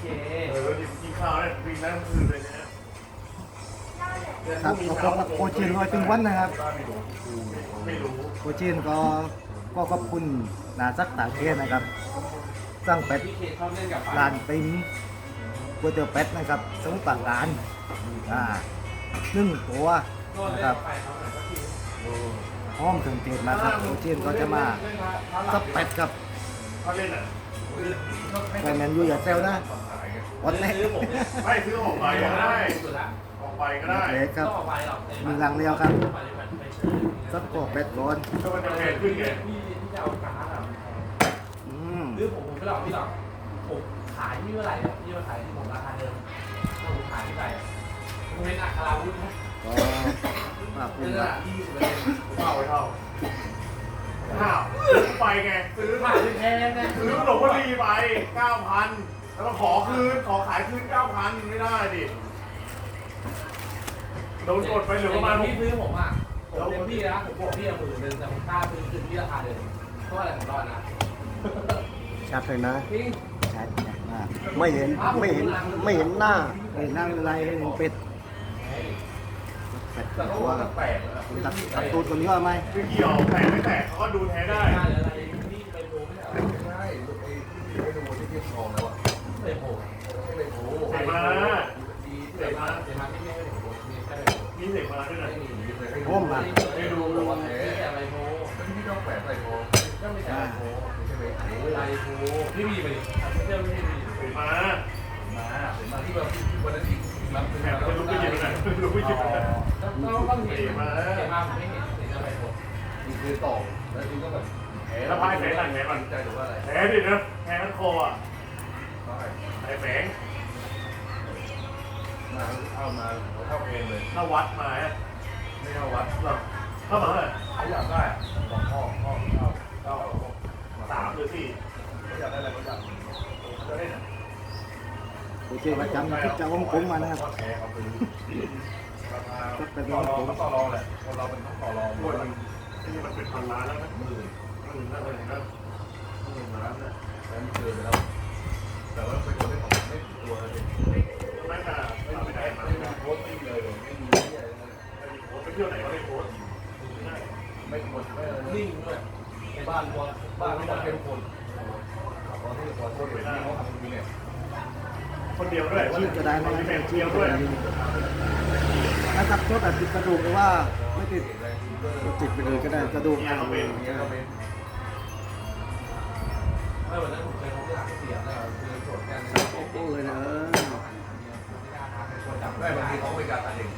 เคเออกินข้าวเนี่ยวิ่งนั่งคืนเลยเนี่ยครับก็พบกับโคชินลอยถึงวันนะครับไม่รู้โคชินก็ก็ขอบคุณนาซักตาเกนนะครับสร้างเป็ดพี่เคชอบเล่นกับร้านติ้งก๋วยเตี๋ยวเป็ดนะครับ สมุทรปราการอ่าหนึ่งตัวก็นะเล่ครับนไปเขาหน่อยก็คือพร้อมถึงเทศมาครับโคชินก็จะมาซับเป็ดครับเขาเล่นอะ แฟนแมนยูอย่าแซวนะวันแรกซื้อผมเนี่ยไม่ซื้อออกไปก็ได้สุดละออกไปก็ได้เล็กครับต้องออกไปหรอกมีรังเดียวครับไปไปไปเฉยซับโกเป็ดก่อนก็มันจะแพงขึ้นไงพี่ที่จะเอาการ์ดอะอืมซื้อผมผมไม่หรอกพี่หรอกผมขายที่เมื่อไหร่อะพี่มาขายที่ผมราคาเดิมถ้าผมขายที่ไหนอะผมเป็นอัคราวุธนะก็ฝากคุเป็ณนคระรับดับที่ยี่สิบเปอร์เซ็นต์เท่าไปเท่า ข้าวซื้อไปไง ซื้อขายที่แพงนะซื้อขนมวลีไปเก้าพันแล้วก็ขอคืน ขอขายคืนเก้าพันไม่ได้ดิ โดนกดไปเหลือประมาณหพี่กซื้อผมอะผมเป็นพี่นะผมบอกพี่อะหมื่นหนึ่งแต่ผมกล้าซื้อคืนที่ราคาเดิมเพราะว่าอะไรผมรอดนะชัดเลยนะจริง ชัดมากไม่เห็นไม่เห็นไม่เห็นหน้าเฮ้ยนั่งอะไรเห็นเป็ด เป็ดแต่เขาตัวว่าครับแปลกๆนะตัดตัดตูดคนนี้ว่าไหมไม่เกี่ยวแตกไม่แตกเขาก็ดูแท้ได้ได้หรืออะไรนี่ไปโผล่ไม่ใช่เหรอใช่ลูกไอ้ที่ไปดูที่เทียบทองแล้วอะไปโผล่ไม่ไปโอ้เสมาดีที่ไหนมาเดี๋ยวมาที่ไม่ได้โผล่มีแค่ไปโผล่มีเสกมาด้วยนะไม่มีเลยให้โอ้ดูมาไม่ดูแต่ว่าแพ้อะไรโผล่ที่ต้องแปะใส่ทองก็ไม่ใช่โผล่ใช่ไหมโอ้อะไรโผล่พี่มีไปดิไม่ใช่ไม่ใช่มีเสกมามาเห็นมาที่แบบวันนั้นที่ รับแถมจะลุกไปหยิบไปไหนลุกไปหยิบไปไหนต้องต้องเห็นเห็นมาผมไม่เห็นเห็นอะไรโผล่มีคือต่อแล้วทีก็แบบแล้วพายแฝงหลังไหนมันใจหรือว่าอะไรแท้ดินะแท้ทั้งคออะใช่ไอ้แฝงมาเข้ามาเข้าเองเลยถ้าวัดมาไม่เข้าวัดหรอกเข้ามาเท่าไหร่เขาอยากได้บอกพ่อพ่อเข้าเข้าสามหรือสี่เขาอยากได้อะไรเขาอยากจะได้ น่ะโคประจำคิดจะว่องผมมานะครับแพ้เขาซื้องก็ต่อรองแหละคนเราเป็นต้องต่อรองพวกมันที่มันเป็นพันล้านแล้วนะหมื่นหมื่นแล้วเลยนะหมื่นล้านนะแล้วเจอไปแล้วแต่ว่าเป็นคนที่ของไม่ผิดตัวเลยไม่น่าไม่ไม่ได้ไม่ได้โค้ดไม่เลยไม่มีที่อะไรเลยโพสไปเที่ยวไหนก็ไม่โพสไม่ได้ไม่หมดไม่อะไรนิ่งด้วยบ้านบ้านบ้านบ้านเป็นคนตอนที่ขอโทษที่เขาทำจริงเนี่ย คนเดียวด้วยชีพจะได้ไหมมีนะแฟนชีเดีพยวจะด้วยได้ถ้าตัดตัวแบบติดกระดูกหรือว่าไม่ติดแรงก็ก็ติดไปเลยก็ได้กระดูกเนี่ยเขาเป็นอย่างเงี้ยก็เป็นไม่วันนั้นผมเคยพบหลักเสียแล้วคือโจทย์การโอ้โหเลยนะเออได้บางทีเขาไม่กล้าตัดเอง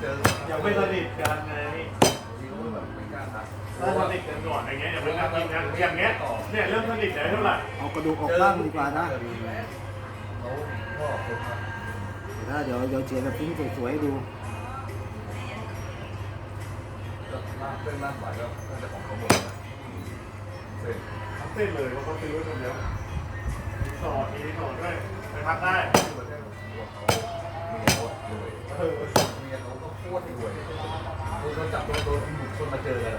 เจออย่าไปสนิทกันไงทีเขาแบบไม่กล้าตัดถ้าสนิทกันก่อนอย่างเงี้ยอย่าไปนัดกินกันอย่างเงี้ยเนี่ยเริ่มสนิทได้เท่าไหร่เอากระดูกออกบ้างดีกว่านะ เขาพ่อคนถ้าเดี๋ยวเดี๋ยวเชียร์แบบทิ้งสวยๆให้ดูลากเส้นลากสายก็น่าจะของเขาหมดนะเสร็จทั้งเส้นเลยเพราะเขาซื้อไว้คนเดียวรีสอร์ทมีรีสอร์ทด้วยไปพักได้ที่ประเทศตัวเขาเมียเขารวยเออเมียเขาก็โคตรรวยโดนจับโดนโดนบุกคนมาเจอกัน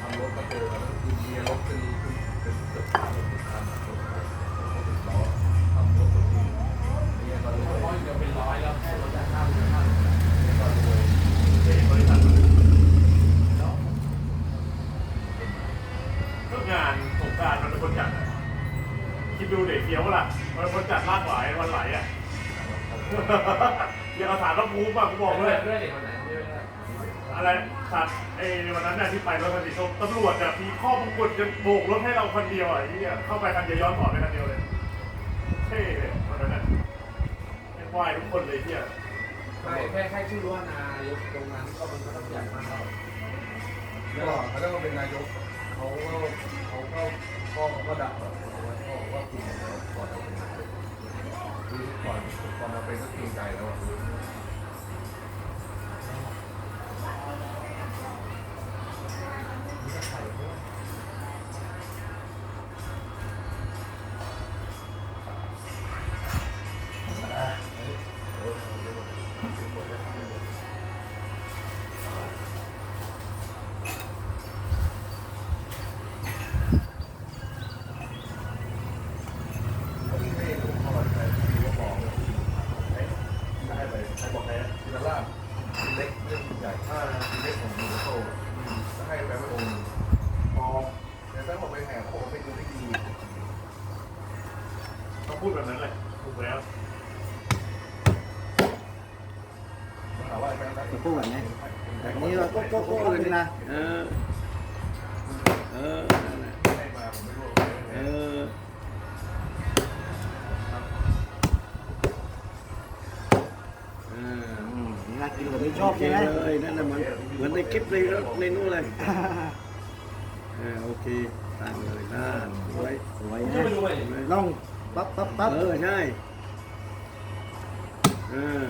ทำรถมาเจอกันแล้วคือเมียรถเป็นเป็นเกือบสามสิบคัน อ้วันนั้นน่ะที่ไปรถคันสีส้มตำรวจอะมีข้อมงกุฎจะโบกรถให้เราคนเดียวอะไอ้เนี่ยเข้าไปคันเดียวย้อนสอนไปคันเดียวเลยเท่เลยวันนั้นไม่ไหวทุกคนเลยที่ไม่แค่แค่ชื่อว่านายกตรงนั้นก็มันก็ต้องใหญ่มากแล้วก็เขาได้มาเป็นนายกเขาก็เขาก็พ่อเขาก็ดักแบบพ่อว่าคุณก่อนเราเป็นนายกคือก่อนก่อนมาเป็นก็เกรงใจแล้ว จะพูดแบบนี้แบบนี้ว่าก็ก็ก็เลยนะเออเออนั่นะให้มาผมไม่รู้เออเอออืมนี่น่ากินกว่าที่ชอบใช่ไหมเลยนั่นน่ะมันเหมือนในคลิปในในนู้นเลยเออโอเคตั้งเลยนะสวยสวยช่วยนะไปดูหน่อยน้องปั๊บปั๊บปั๊บเออใช่เออ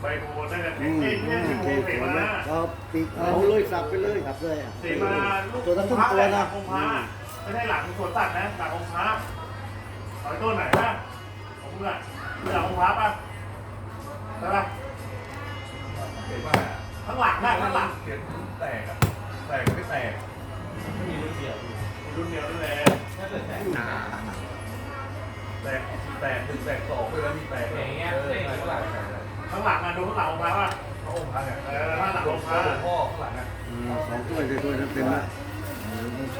ใบโพน่าจะอืเอ้มยไม่ใช่โอโพเคเสสวยมาไหมก็ปีกเอาเลยสับไปเลยครับเลยเสมาลูกตัวตั้งครึ่งพระตัวหลันะงองค์พระไม่ใช่หลังสวนสัตว์นะหลังองค์พระถอยต้นไหนบ้างของมึงอะหลังองค์พระป่ะใช่ป่ะเห็นว่าข้างหลังได้ข้างหลังเขียนแตกอะแตกไม่แตกไม่มีรุ่นเดียวมีรุ่นเดียวนั่นแหละถ้าเกิดแต่หนาแตกแตกหนึ่งแตกสองด้วยแล้วมีแตกเออใช่ใช่ใช่ ข้างหลังอะดูข้างหลังองค์พระป่ะพระองค์พระเนี่ยเออข้างหลังองค์พระหลวงพ่อข้างหลังอะอืมสองถ้วยเลยถ้วยนั้นเต็มละ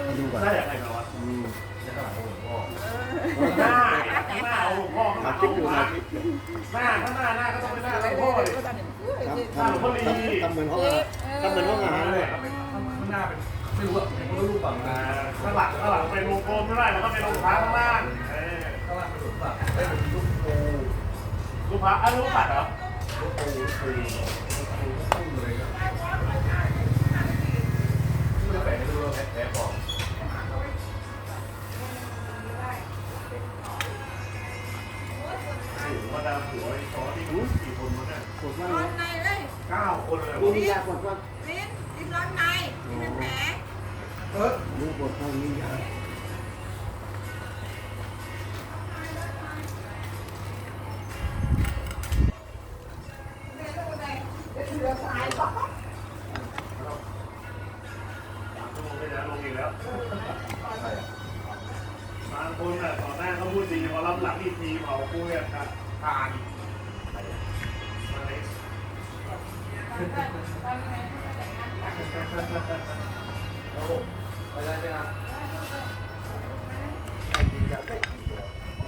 มาดูก่อนได้อย่างไรเหรอวะอืมข้างหลังของหลวงพ่อหน้าข้างหน้าเอาหลวงพ่อข้างหมาลังคิดองดูค์พมาระคิดดูหน้าข้างหน้าหน้าก็ต้องเป็นหน้าหลวงพ่อดิ ทำทำทำทำเหมือนห้องอาหารทำเหมือนห้องอาหารเลยข้างหน้าเป็นไม่รู้อะไม่รู้รูปฝั่งอ่านะข้างหลังข้างหลังเป็นวงกลมไม่ได้แล้วก็เป็นองค์พระข้างล่างเออข้างล่างเป็นรูปฝั่งได้เป็นรูปปูลูกพระอะลูกปัดเหรอรูปปูรูปปูรูปปูรูปปูเลยครับไม่ได้แปลให้ดูว่าแพ้แพ้ปลอ มมาดามผัวไอ้ซอที่รู้กี่คนวะเนี่ยปวดมากร้อเลนยในเลยเก้าคนเลยนี่ยาปวดมากลิ้นลิ้นร้อนในลิ้นเป็นแผลเออนี่ปวดมากนี่ยา อีกแล้วบางคนอะต่อหน้าเขาพูดดีพอรับหลังอีกทีเผาคุยอะค่ะทานมาเลยโอ้ไปได้ไหมครับ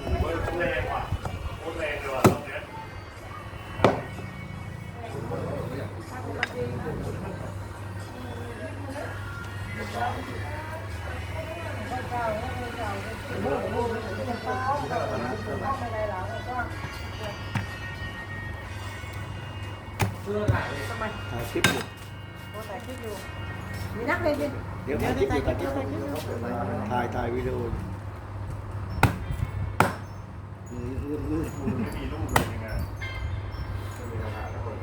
โอ้โหแรงว่ะโคตรแรงเลยว่ะ เลยดิเดี๋ยวถ่ายคลิปอยู่ถ่ายคลิปถ่ายถ่ายวิดีโอมือลื่นลื่นไม่มีลูกเลยยังไงจะมีราคาแล้วคน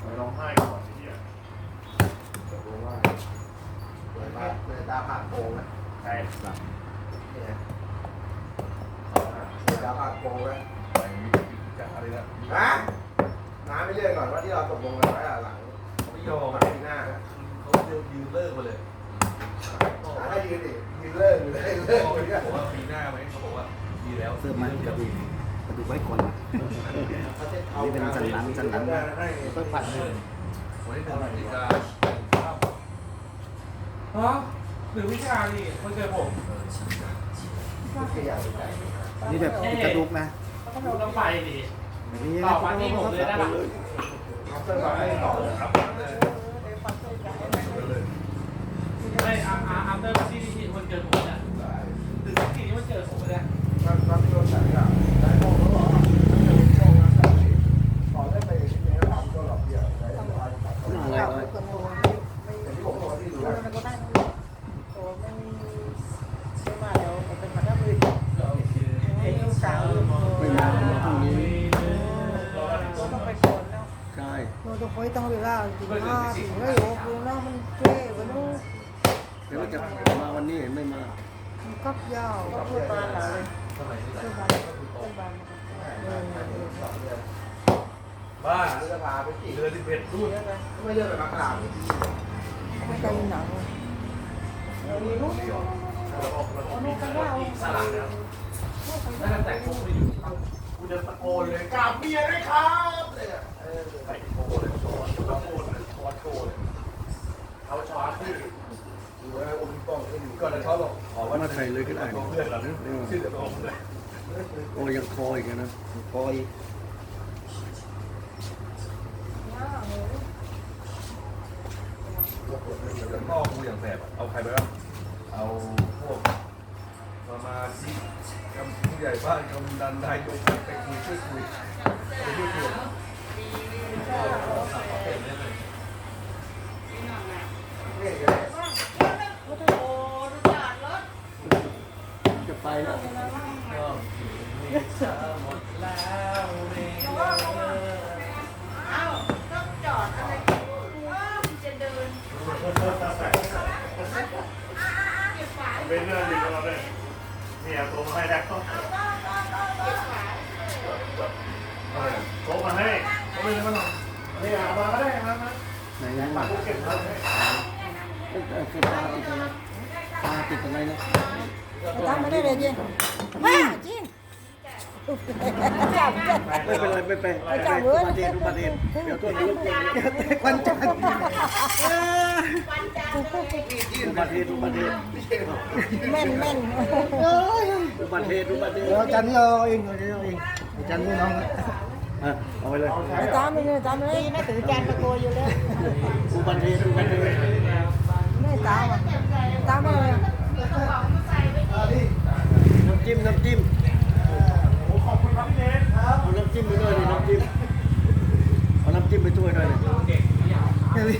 ไปร้องไห้ก่อนไอ้เหี้ยตกลงว่าเลยตาเลยตาผ่านโกงนะใช่เนี่ยเลยตาผ่านโกงนะไปมีจะอะไรนะฮะน้าไม่เลื่อนก่อนว่าที่เราตกลงกันไว้หลังไม่ยอมปีหน้า เขายืนเลิกมาเลยถ้ายืนดิยืนเลิกเลยเลิกไปบอกว่าปีหน้าไหมเขาบอกว่าดีแล้วเสื้อมันกระดูกกระดูกไว้ก่อนนะนี่เป็นสันหลังสันหลังค่อยปัดเลยวันที่หนึ่งพฤศจิกาฮะหรือวิชานี่มันเกิดผมนี่แบบกระดูกนะต้องต้องไปดิแบบนี้ต่นะอมาที่ผมเลยได้ปะเส้นสายต่อครับ ไม่อาอาอัพ เตอร์ที่ที่มันเกิดผมเนี่ยหรือที่นี่มันเกิดผมเนี่ย จะมาวันนี้เห็นไม่มา ก็ย่อก็พูดมาเลยพูดมาพูดมาบ้าเรือพาไปกี่เรือที่เอ็ดรูดไม่เยอะแบบมะขามไม่ใจหนังมีรูปมีกันว่าสลักแล้วถ้าแต่งพวไม่อยู่กูจะตะโกนเลยกราบเมียด้วยครับเลยอะไปโกนเลยช้อนตะโกนเลยช้อนโกนเลยเอาช้อนที่ ยวออกเลยโอ้ยังคออีกนะคอยเดี๋ยวพ่อกูอย่างแสบเอาใครไปบ้างเอาพวกสมาชิกกำผู้ใหญ่บ้านกำนันนายกไปคุยช่วยคุย ตาติดอะไรตาติดอะไรนะทำไม่ได้เลยจริงมาจริงจับจับไม่เป็นไรไม่เป็นไรอุบัติเหตุอุบัติเหตุเดี๋ยวตัวนี้รบกวนควันจันทร์อุบัติเหตุอุบัติเหตุแม่นแม่นอุบัติเหตุอุบัติเหเดี๋ยวตุจันทร์นี่เอาเองเดี๋ยวเอาเองจันทร์นี่น้องอะเอาไปเลยตามไปเลยตามไปเลยแม่ถือจานตะโกอยู่แล้วอุบัติเหตุอุบัติเหตุแม่ ตาว่ะตามมาเลยน้ำจิ้มน้ำจิ้มโอ้ขอบคุณครับพี่เนทครับเอาน้ำจิ้มไปด้วยดิน้ำจิ้มเอาน้ำจิ้มไปช่วยด้วยดิเด็กที่อยากนี่